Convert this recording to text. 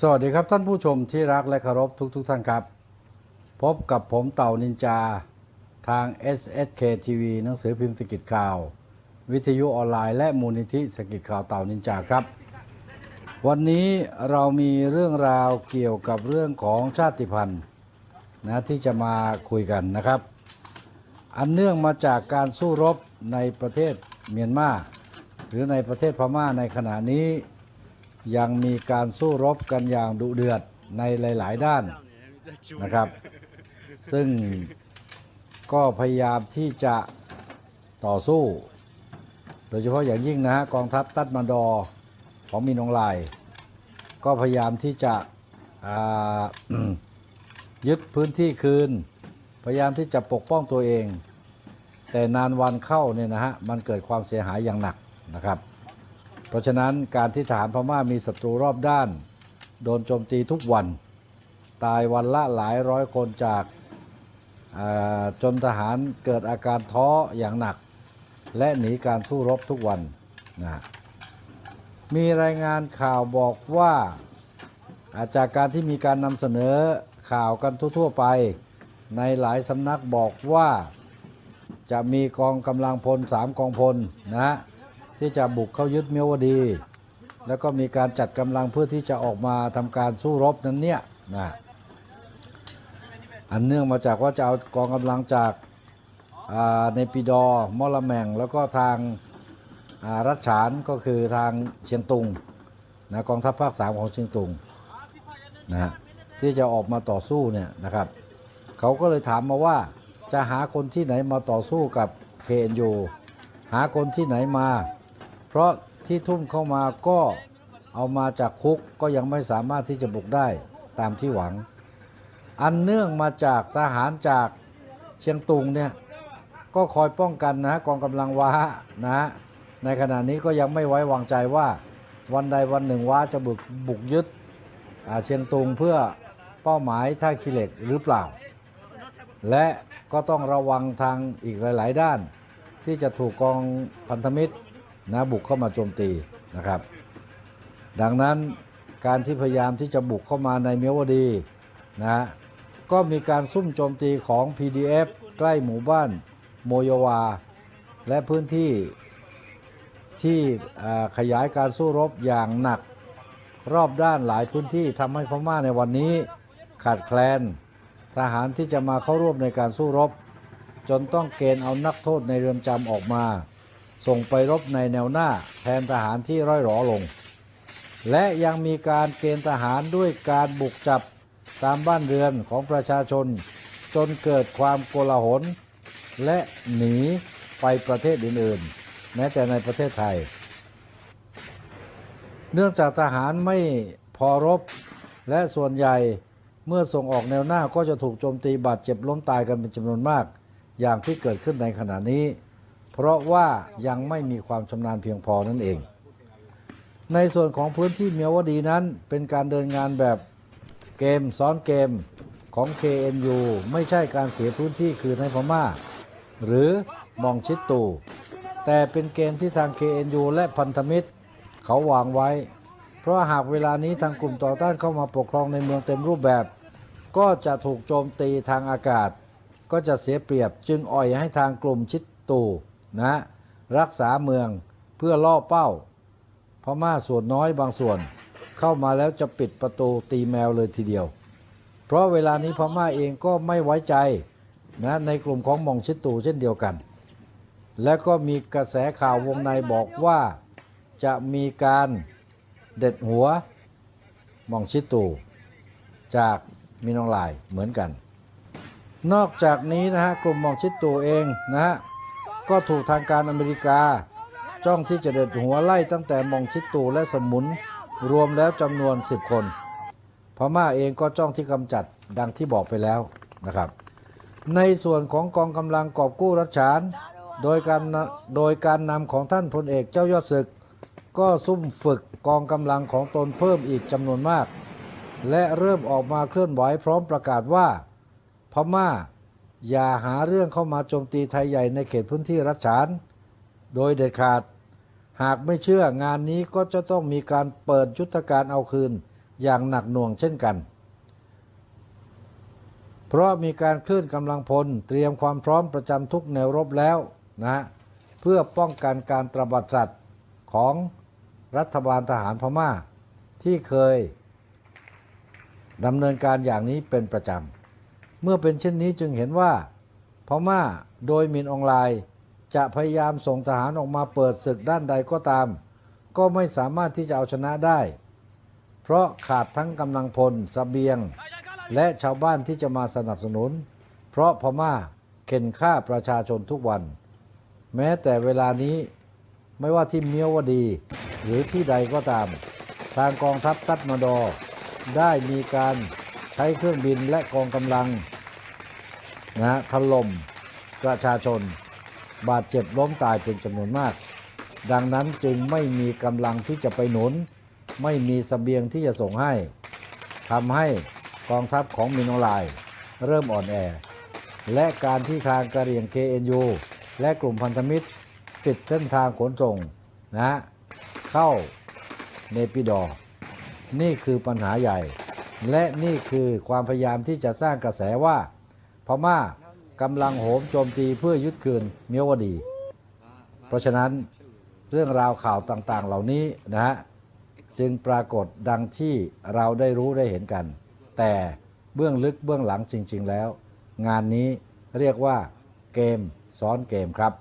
สวัสดีครับท่านผู้ชมที่รักและเคารพทุกทท่านครับ พบกับผมเต่านินจา ทาง SSK TV หนังสือพิมพ์สกิจข่าว วิทยุออนไลน์และมูลนิธิสกิจข่าวเต่านินจาครับ วันนี้เรามีเรื่องราวเกี่ยวกับเรื่องของชาติพันธุ์นะที่จะมาคุยกันนะครับ อันเนื่องมาจากการสู้รบในประเทศเมียนมาหรือในประเทศพม่าในขณะนี้ ยังมีการสู้รบกันอย่างดุเดือดในหลาย ๆ ด้านนะครับ ซึ่งก็พยายามที่จะต่อสู้ โดยเฉพาะอย่างยิ่งนะฮะกองทัพตัดมาดอของมินองลาย ก็พยายามที่จะยึดพื้นที่คืน พยายามที่จะปกป้องตัวเอง แต่นานวันเข้าเนี่ยนะฮะมันเกิดความเสียหายอย่างหนักนะครับ เพราะฉะนั้นการที่ทหารพม่ามีศัตรูรอบด้าน โดนโจมตีทุกวัน ตายวันละหลายร้อยคนจากาจนทหารเกิดอาการท้ออย่างหนัก และหนีการสู้รบทุกวันนะมีรายงานข่าวบอกว่าอาจากการที่มีการนำเสนอข่าวกันทั่วๆไป ในหลายสำนักบอกว่าจะมีกองกำลังพลสามกองพลนะฮะ ที่จะบุกเข้ายึดเมียวดี แล้วก็มีการจัดกำลังเพื่อที่จะออกมาทำการสู้รบนั้นเนี่ยนะอันเนื่องมาจากว่าจะเอากองกำลังจากอ่าในปีดอมอละแมงแล้วก็ทางารัชฉานก็คือทางเชียงตุงนะกองทัพภาคสามของเชียงตุงนะที่จะออกมาต่อสู้เนี่ยนะครับเขาก็เลยถามมาว่าจะหาคนที่ไหนมาต่อสู้กับเคนยูหาคนที่ไหนมา ราะที่ทุ่มเข้ามาก็เอามาจากคุกก็ยังไม่สามารถที่จะบุกได้ตามที่หวัง อันเนื่องมาจากทหารจากเชียงตุงเนี่ยก็คอยป้องกันนะกองกำลังว้านะในขณะนี้ก็ยังไม่ไว้วางใจว่าวันใดวันหนึ่งว้าจะบุกบุกยึดเชียงตุงเพื่อเป้าหมายท่าขีเหล็กหรือเปล่า และก็ต้องระวังทางอีกหลาย ๆ ด้าน ที่จะถูกกองพันธมิตร นะบุกเข้ามาโจมตีนะครับ ดังนั้นการที่พยายามที่จะบุกเข้ามาในเมียวดีนะก็มีการซุ่มโจมตีของ PDF ใกล้หมู่บ้านโมโยวา และพื้นที่ที่ขยายการสู้รบอย่างหนัก รอบด้านหลายพื้นที่ทำให้พม่าในวันนี้ขาดแคลน ทหารที่จะมาเข้าร่วมในการสู้รบ จนต้องเกณฑ์เอานักโทษในเรือนจำออกมา ส่งไปรบในแนวหน้าแทนทหารที่ร่อยหรอลง และยังมีการเกณฑ์ทหารด้วยการบุกจับตามบ้านเรือนของประชาชน จนเกิดความโกลาหล และหนีไปประเทศอื่นๆ แม้แต่ในประเทศไทย เนื่องจากทหารไม่พอรบและส่วนใหญ่เมื่อส่งออกแนวหน้าก็จะถูกโจมตีบาดเจ็บล้มตายกันเป็นจำนวนมาก อย่างที่เกิดขึ้นในขณะนี้ เพราะว่ายังไม่มีความชำนาญเพียงพอนั่นเอง ในส่วนของพื้นที่เมียวดีนั้น เป็นการเดินงานแบบเกมซ้อนเกมของ KNU ไม่ใช่การเสียพื้นที่คืนให้พม่า หรือมองชิดตู แต่เป็นเกมที่ทาง KNU และพันธมิตร เขาวางไว้ เพราะหากเวลานี้ทางกลุ่มต่อต้านเข้ามาปกครองในเมืองเต็มรูปแบบ ก็จะถูกโจมตีทางอากาศ ก็จะเสียเปรียบจึงอ่อยให้ทางกลุ่มชิดตู นะรักษาเมืองเพื่อล่อเป้าพม่าส่วนน้อยบางส่วนเข้ามาแล้วจะปิดประตูตีแมวเลยทีเดียว เพราะเวลานี้พม่าเองก็ไม่ไว้ใจนะในกลุ่มของมองชิตูเช่นเดียวกัน และก็มีกระแสข่าววงในบอกว่าจะมีการเด็ดหัวมองชิตูจากมินองลายเหมือนกัน นอกจากนี้นะฮะกลุ่มมองชิตูเองนะฮะ ก็ถูกทางการอเมริกา จ้องที่จะเด็ดหัวไล่ตั้งแต่มองชิดตูและสมุน รวมแล้วจำนวน 10 คน พม่าเองก็จ้องที่กำจัดดังที่บอกไปแล้วนะครับ ในส่วนของกองกำลังกอบกู้รัชฉาน โดยการโดยการนำของท่านพลเอกเจ้ายอดศึก ก็ซุ่มฝึกกองกำลังของตนเพิ่มอีกจำนวนมาก และเริ่มออกมาเคลื่อนไหวพร้อมประกาศว่า พม่า อย่าหาเรื่องเข้ามาโจมตีไทยใหญ่ในเขตพื้นที่รัชฉาน โดยเด็ดขาด หากไม่เชื่องานนี้ก็จะต้องมีการเปิดยุทธการเอาคืนอย่างหนักหน่วงเช่นกัน เพราะมีการเคลื่อนกำลังพลเตรียมความพร้อมประจำทุกแนวรบแล้วนะเพื่อป้องกันการตระบัดสัตว์ของรัฐบาลทหารพม่าที่เคยดำเนินการอย่างนี้เป็นประจำ เมื่อเป็นเช่นนี้จึงเห็นว่าพม่าโดยมินออนไลน์ จะพยายามส่งทหารออกมาเปิดศึกด้านใดก็ตาม ก็ไม่สามารถที่จะเอาชนะได้ เพราะขาดทั้งกำลังพลสเสบียง และชาวบ้านที่จะมาสนับสนุน เพราะพม่าเข็นฆ่าประชาชนทุกวัน แม้แต่เวลานี้ไม่ว่าที่เมียววดี หรือที่ใดก็ตาม ทางกองทัพตัดมาดอ ได้มีการ ใช้เครื่องบินและกองกำลังนะถล่มประชาชน บาดเจ็บล้มตายเป็นจำนวนมาก ดังนั้นจึงไม่มีกำลังที่จะไปหนุน ไม่มีสเสบียงที่จะส่งให้ทำให้กองทัพของมินอลาย เริ่มอ่อนแอ และการที่ทางกะเหรี่ยง KNU และกลุ่มพันธมิตรปิดเส้นทางขนส่งนะเข้าเนปิดอร์นี่คือปัญหาใหญ่ และนี่คือความพยายามที่จะสร้างกระแสว่า พม่ากำลังโหมโจมตีเพื่อยึดคืนเมียวดี เพราะฉะนั้นเรื่องราวข่าวต่างๆ เหล่านี้นะฮะจึงปรากฏดังที่เราได้รู้ได้เห็นกัน แต่เบื้องลึกเบื้องหลังจริง ๆ แล้ว งานนี้เรียกว่าเกมซ้อนเกมครับ